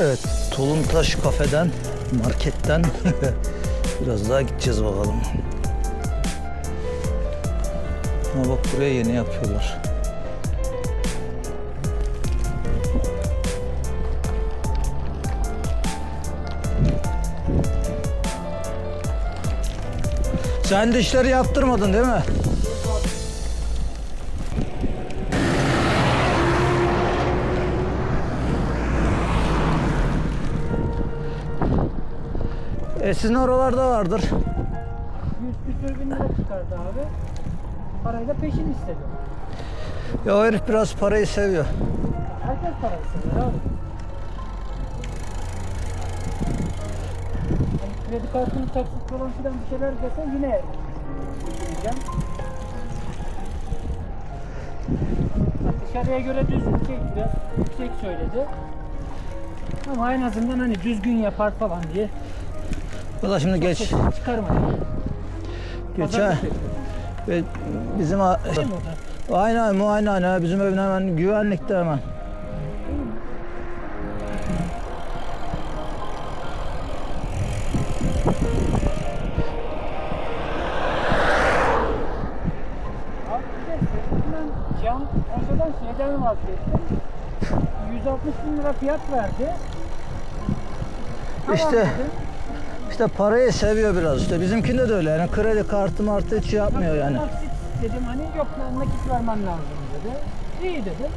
Evet, Tulumtaş kafeden, marketten biraz daha gideceğiz bakalım. Ha bak buraya yeni yapıyorlar. Sen dişleri yaptırmadın değil mi? E sizin oralarda vardır. 100 küsür bin lira çıkardı abi. Parayı da peşin istedi. Ya o herif biraz parayı seviyor. Herkes parayı sever abi. Hani kredi kartını taksit falan filan bir şeyler dese yine düşüneceğim. Bak Dışarıya göre düz şey, biraz yüksek söyledi. Ama en azından hani düzgün yapar falan diye Valla şimdi geç, çıkarmadı. geçen ve bizim a- da? aynen muayene ha bizim evin hemen güvenlikte hemen. Abi bir de sesinden cam önceden şeyden vazgeçtim. 160 bin lira fiyat verdi. Tamam İşte. dedim. İşte parayı seviyor biraz işte bizimkinde de öyle yani kredi kartı martı hiç şey yapmıyor yani. Dedim hani yok nakit vermen lazım dedi. İyi dedim.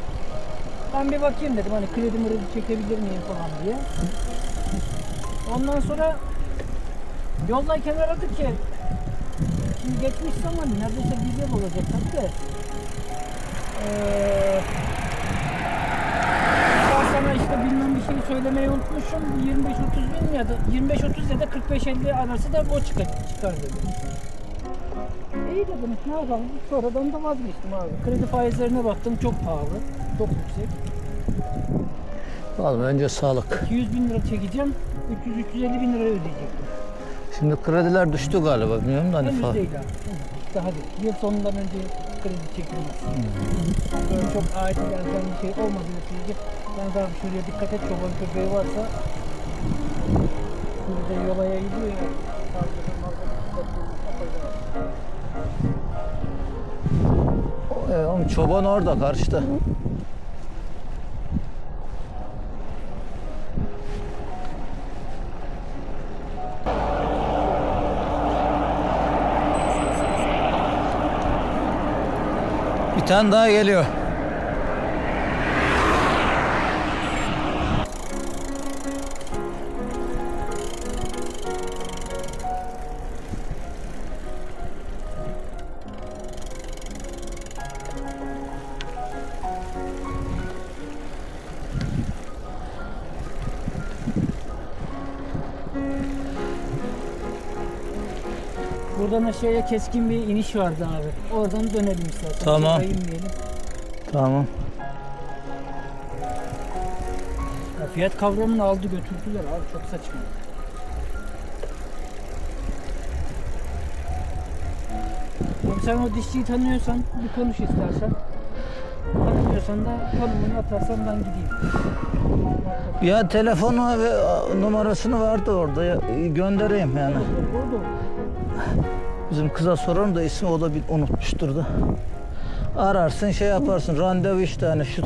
Ben bir bakayım dedim hani kredi mredi çekebilir miyim falan diye. Ondan sonra yoldayken aradık ki şimdi geçmiş zaman neredeyse bir yıl olacak tabii de. Ee, ben sana işte bilmem bir şey söylemeyi unutmuşum. 25-30 bin ya da 25-30 ya da 45-50 arası da o çıkar, çıkar dedi. İyi dedim ne yapalım. Sonradan da vazgeçtim abi. Kredi faizlerine baktım çok pahalı. Çok yüksek. Vallahi önce sağlık. 200 bin lira çekeceğim. 300-350 bin lira ödeyecektim. Şimdi krediler düştü galiba bilmiyorum da hani Henüz falan. değil abi. Daha değil. Yıl sonundan önce kredi çekilmez. Böyle çok acil erken bir şey olmadığı sürece ben daha şuraya dikkat et çoban köpeği varsa burada yola yayılıyor ya. E, oğlum çoban orada karşıda. Bir tane daha geliyor. Buradan aşağıya keskin bir iniş vardı abi. Oradan dönelim istersen. Tamam. İnmeyelim. Tamam. Ya fiyat kavramını aldı götürdüler abi çok saçma. Abi sen o dişçiyi tanıyorsan bir konuş istersen. Tanımıyorsan da konumunu atarsan ben gideyim. Ya telefonu ve numarasını vardı orada ya, göndereyim yani. Orada olur. Bizim kıza sorarım da ismi o da bir unutmuştur da. Ararsın şey yaparsın randevu işte hani şu